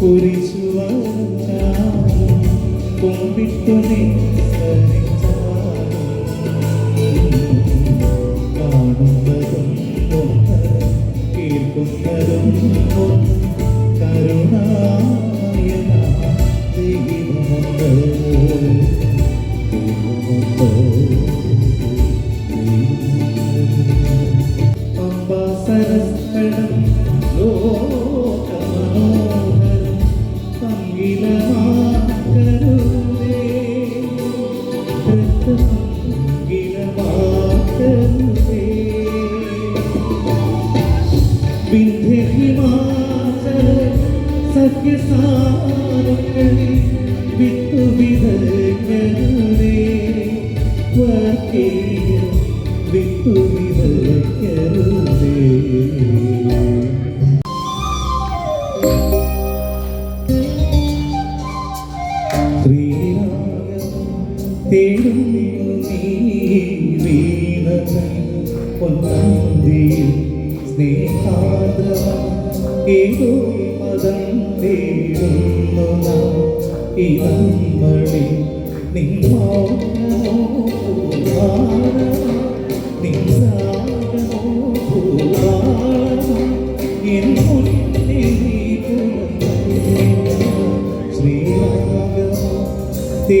കുറിച്ചു കൊമ്പിട്ടുനേ സഖ്യസാരങ്ങളിൽ വിട്ടുവിതരങ്ങളേ വിട്ടുവിതരക്കരുതേ തേടും നീ വീണ പൊന്നാന്തിയും ഇതു പദം തേടുന്നു നാം ഇതമ്മടി നിന്നോടനോ നിസാരനോ ശ്രീരാഗമോ തേ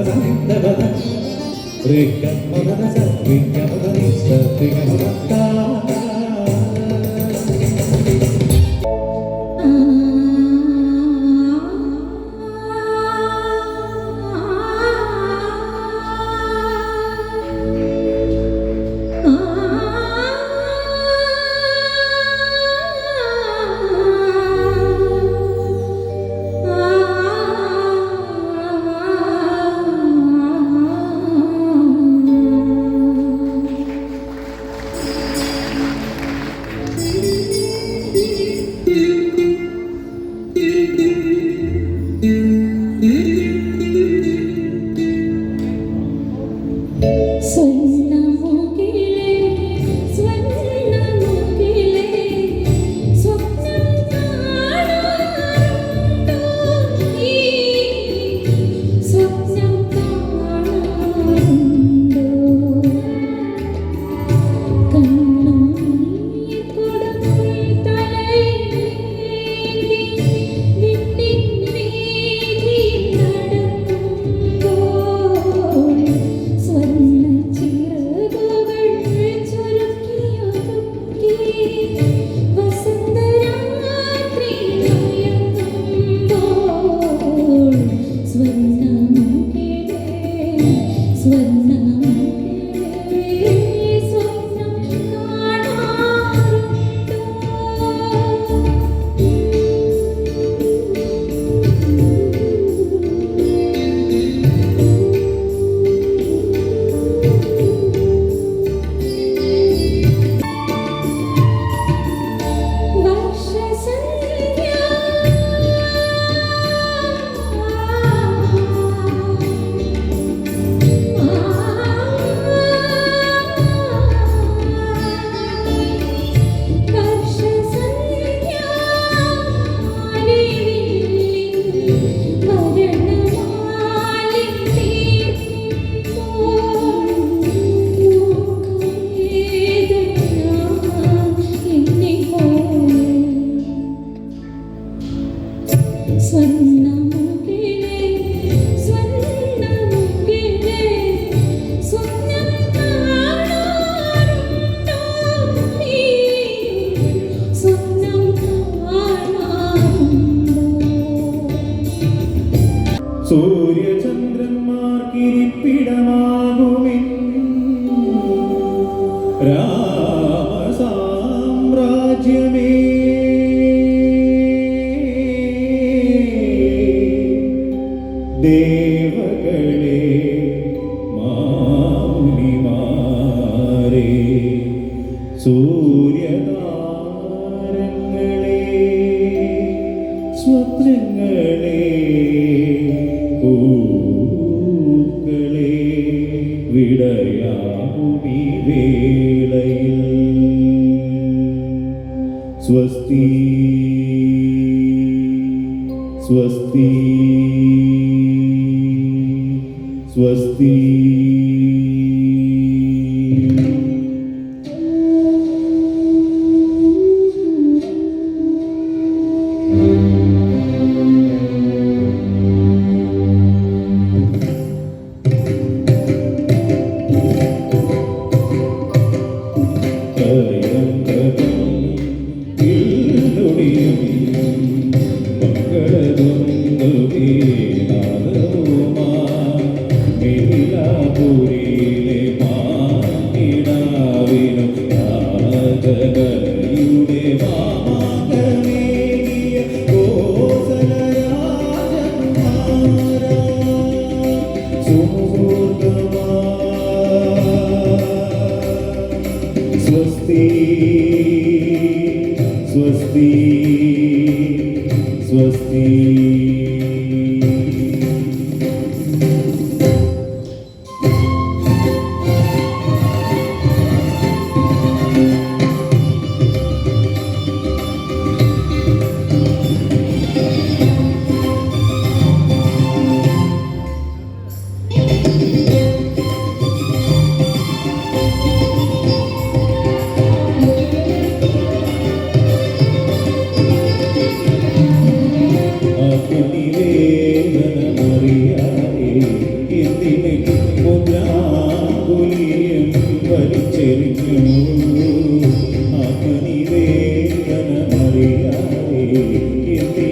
Rica, rica, rica, rica, rica, rica, rica, விடையாகுமி வேளையில். ஸ்வஸ்தி ஸ்வஸ்தி ஸ்வஸ்தி. വിടയാകുമീ വേളയിൽ സ്വസ്തി സ്വസ്തി സ്വസ്തി സ്വസ്തി സ്വസ്തി സ്വസ്തി. അഗ്നിവേദനമറിയാതെ അഗ്നിവേദനമറിയാതെ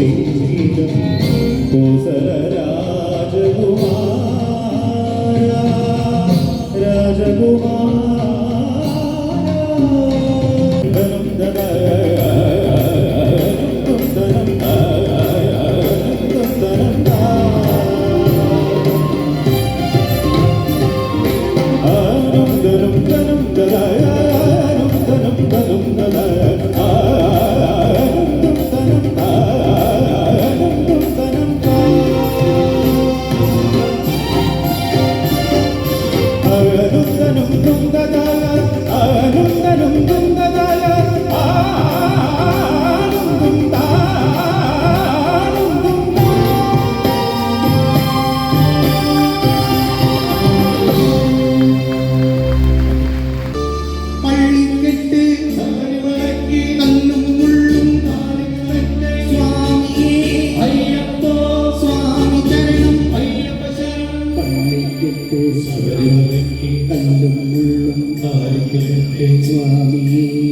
sentida പള്ളിക്കെട്ട് സ്വാമി